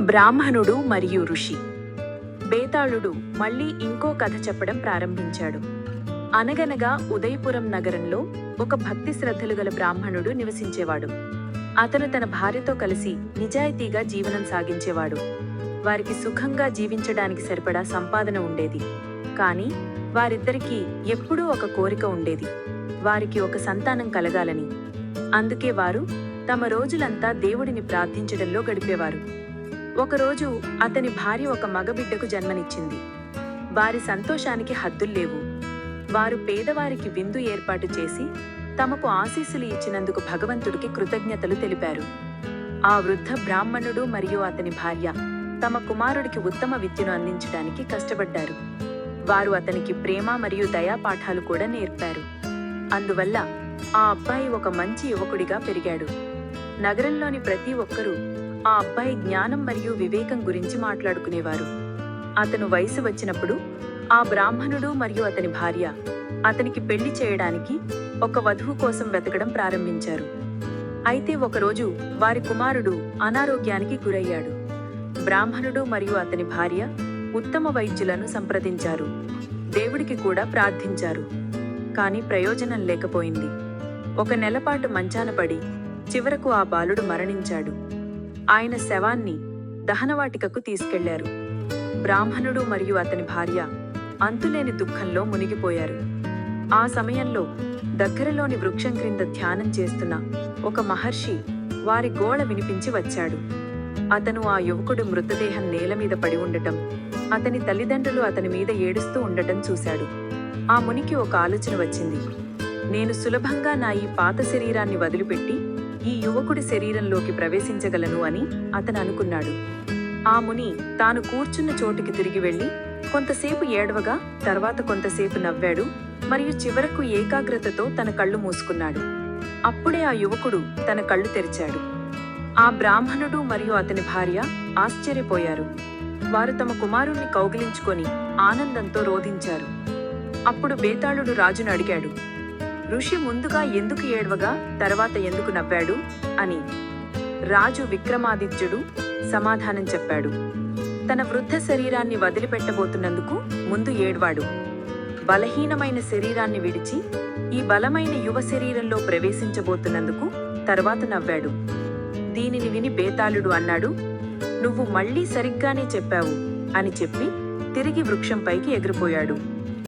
బ్రాహ్మణుడు మరియు ఋషి. బేతాళుడు మళ్ళీ ఇంకో కథ చెప్పడం ప్రారంభించాడు. అనగనగా ఉదయపురం నగరంలో ఒక భక్తి శ్రద్ధలు గల బ్రాహ్మణుడు నివసించేవాడు. అతను తన భార్యతో కలిసి నిజాయితీగా జీవనం సాగించేవాడు. వారికి సుఖంగా జీవించడానికి సరిపడా సంపాదన ఉండేది. కానీ వారిద్దరికీ ఎప్పుడూ ఒక కోరిక ఉండేది. వారికి ఒక సంతానం కలగాలని. అందుకే వారు తమ రోజులంతా దేవుడిని ప్రార్థించడంలో గడిపేవారు. ఒకరోజు అతని భార్య ఒక మగబిడ్డకు జన్మనిచ్చింది. వారి సంతోషానికి హద్దుల్లేవు వారు పేదవారికి విందు ఏర్పాటు చేసి తమకు ఆశీస్సులు ఇచ్చినందుకు భగవంతుడికి కృతజ్ఞతలు తెలిపారు. ఆ వృద్ధ బ్రాహ్మణుడు మరియు అతని భార్య తమ కుమారుడికి ఉత్తమ విద్యను అందించడానికి కష్టపడ్డారు. వారు అతనికి ప్రేమ మరియు దయా పాఠాలు కూడా నేర్పారు. అందువల్ల ఆ అబ్బాయి ఒక మంచి యువకుడిగా పెరిగాడు. నగరంలోని ప్రతి ఒక్కరూ ఆ అబ్బాయి జ్ఞానం మరియు వివేకం గురించి మాట్లాడుకునేవారు. అతను వయసు వచ్చినప్పుడు ఆ బ్రాహ్మణుడు మరియు అతని భార్య అతనికి పెళ్ళి చేయడానికి ఒక వధువు కోసం వెతకడం ప్రారంభించారు. అయితే ఒకరోజు వారి కుమారుడు అనారోగ్యానికి గురయ్యాడు. బ్రాహ్మణుడు మరియు అతని భార్య ఉత్తమ వైద్యులను సంప్రదించారు. దేవుడికి కూడా ప్రార్థించారు. కానీ ప్రయోజనం లేకపోయింది. ఒక నెలపాటు మంచాన పడి చివరకు ఆ బాలుడు మరణించాడు. ఆయన శవాన్ని దహనవాటికకు తీసుకెళ్ళారు. బ్రాహ్మణుడు మరియు అతని భార్య అంతులేని దుఃఖంలో మునిగిపోయారు. ఆ సమయంలో దగ్గరలోని వృక్షం క్రింద ధ్యానం చేస్తున్న ఒక మహర్షి వారి గోళ వినిపించి వచ్చాడు. అతను ఆ యువకుడు మృతదేహం నేల మీద పడి ఉండటం అతని తల్లిదండ్రులు అతని మీద ఏడుస్తూ ఉండటం చూశాడు. ఆ మునికి ఒక ఆలోచన వచ్చింది. నేను సులభంగా నా ఈ పాత శరీరాన్ని వదిలిపెట్టి ఈ యువకుడి శరీరంలోకి ప్రవేశించగలను అని అతను అనుకున్నాడు. ఆ ముని తాను కూర్చున్న చోటుకి తిరిగి వెళ్ళి కొంతసేపు ఏడవగా తర్వాత కొంతసేపు నవ్వాడు మరియు చివరకు ఏకాగ్రతతో తన కళ్ళు మూసుకున్నాడు. అప్పుడే ఆ యువకుడు తన కళ్ళు తెరిచాడు. ఆ బ్రాహ్మణుడు మరియు అతని భార్య ఆశ్చర్యపోయారు. వారు తమ కుమారుణ్ణి కౌగిలించుకొని ఆనందంతో రోధించారు. అప్పుడు బేతాళుడు రాజును అడిగాడు ఋషి ముందుగా ఎందుకు ఏడవగా తర్వాత ఎందుకు నవ్వాడు? అని రాజు విక్రమాదిత్యుడు సమాధానం చెప్పాడు. తన వృద్ధ శరీరాన్ని వదిలిపెట్టబోతున్నందుకు ముందు ఏడ్వాడు. బలహీనమైన శరీరాన్ని విడిచి ఈ బలమైన యువ శరీరంలో ప్రవేశించబోతున్నందుకు తర్వాత నవ్వాడు. దీనిని విని బేతాళుడు అన్నాడు నువ్వు మళ్ళీ సరిగ్గానే చెప్పావు అని చెప్పి తిరిగి వృక్షంపైకి ఎగిరిపోయాడు.